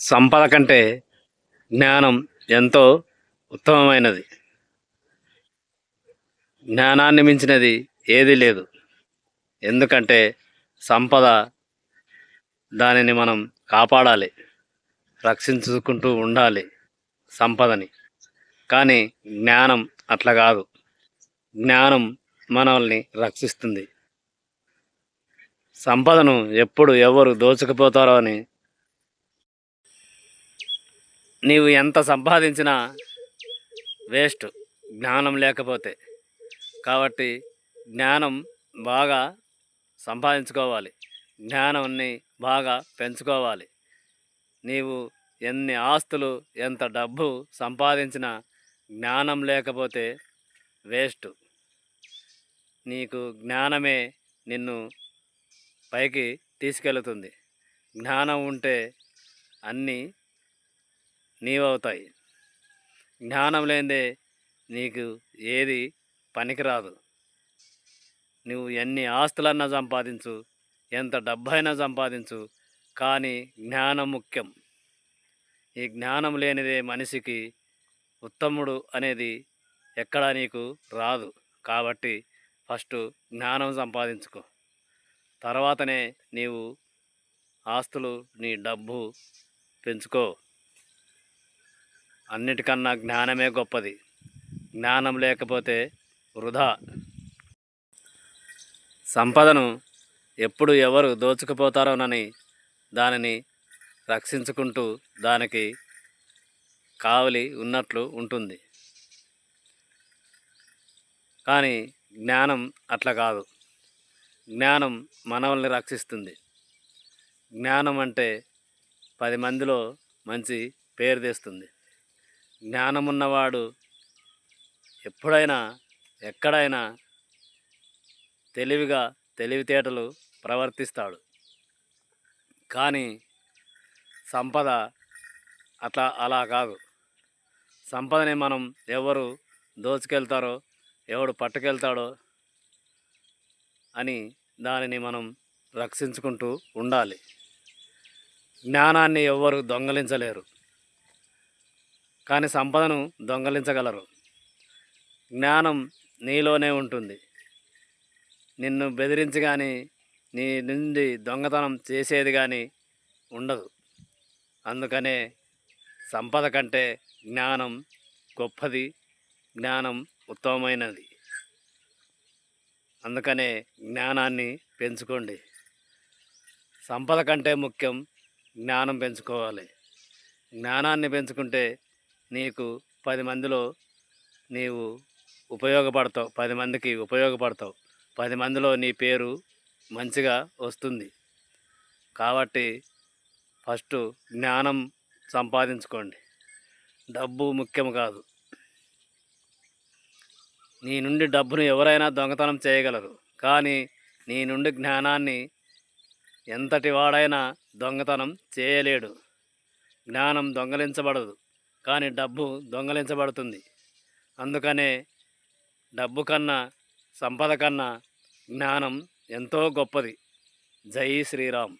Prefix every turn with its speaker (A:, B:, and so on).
A: సంపద కంటే జ్ఞానం ఎంతో ఉత్తమమైనది. జ్ఞానాన్ని మించినది ఏదీ లేదు. ఎందుకంటే సంపద దానిని మనం కాపాడాలి. రక్షించుకుంటూ ఉండాలి సంపదని. కానీ జ్ఞానం అట్లా కాదు. జ్ఞానం మనల్ని రక్షిస్తుంది. సంపదను ఎప్పుడు ఎవరు దోచుకుపోతారో అని నీవు ఎంత సంపాదించినా వేస్ట్ జ్ఞానం లేకపోతే. కాబట్టి జ్ఞానం బాగా సంపాదించుకోవాలి. జ్ఞానాన్ని బాగా పెంచుకోవాలి. నీవు ఎన్ని ఆస్తులు ఎంత డబ్బు సంపాదించినా జ్ఞానం లేకపోతే వేస్ట్. నీకు జ్ఞానమే నిన్ను పైకి తీసుకెళుతుంది. జ్ఞానం ఉంటే అన్నీ నీవవుతాయి. జ్ఞానం లేదే నీకు ఏది పనికిరాదు. నువ్వు ఎన్ని ఆస్తులన్నా సంపాదించు ఎంత డబ్బైనా సంపాదించు కానీ జ్ఞానం ముఖ్యం. ఈ జ్ఞానం లేనిదే మనిషికి ఉత్తముడు అనేది ఎక్కడా నీకు రాదు. కాబట్టి ఫస్ట్ జ్ఞానం సంపాదించుకో. తర్వాతనే నీవు ఆస్తులు నీ డబ్బు పెంచుకో. అన్నిటికన్నా జ్ఞానమే గొప్పది. జ్ఞానం లేకపోతే వృధా. సంపదను ఎప్పుడు ఎవరు దోచుకుపోతారోనని దానిని రక్షించుకుంటూ దానికి కావలి ఉన్నట్లు ఉంటుంది. కానీ జ్ఞానం అట్లా కాదు. జ్ఞానం మనవల్ని రక్షిస్తుంది. జ్ఞానం అంటే పది మందిలో మంచి పేరు తెస్తుంది. జ్ఞానం ఉన్నవాడు ఎప్పుడైనా ఎక్కడైనా తెలివిగా తెలివితేటలు ప్రవర్తిస్తాడు. కానీ సంపద అట్లా అలా కాదు. సంపదని మనం ఎవరు దోచుకెళ్తారో ఎవడు పట్టుకెళ్తాడో అని దానిని మనం రక్షించుకుంటూ ఉండాలి. జ్ఞానాన్ని ఎవ్వరు దొంగలించలేరు. కానీ సంపదను దొంగలించగలరు. జ్ఞానం నీలోనే ఉంటుంది. నిన్ను బెదిరించి కానీ నీ నుండి దొంగతనం చేసేది కానీ ఉండదు. అందుకనే సంపద కంటే జ్ఞానం గొప్పది జ్ఞానం ఉత్తమమైనది. అందుకనే జ్ఞానాన్ని పెంచుకోండి. సంపద కంటే ముఖ్యం జ్ఞానం పెంచుకోవాలి. జ్ఞానాన్ని పెంచుకుంటే నీకు పది మందిలో నీవు ఉపయోగపడతావు పది మందికి ఉపయోగపడతావు. పది మందిలో నీ పేరు మంచిగా వస్తుంది. కాబట్టి ఫస్ట్ జ్ఞానం సంపాదించుకోండి. డబ్బు ముఖ్యం కాదు. నీ నుండి డబ్బును ఎవరైనా దొంగతనం చేయగలరు. కానీ నీ నుండి జ్ఞానాన్ని ఎంతటి వాడైనా దొంగతనం చేయలేడు. జ్ఞానం దొంగలించబడదు. కానీ డబ్బు దొంగలించబడుతుంది. అందుకనే డబ్బు కన్నా సంపద కన్నా జ్ఞానం ఎంతో గొప్పది. జై శ్రీరామ్.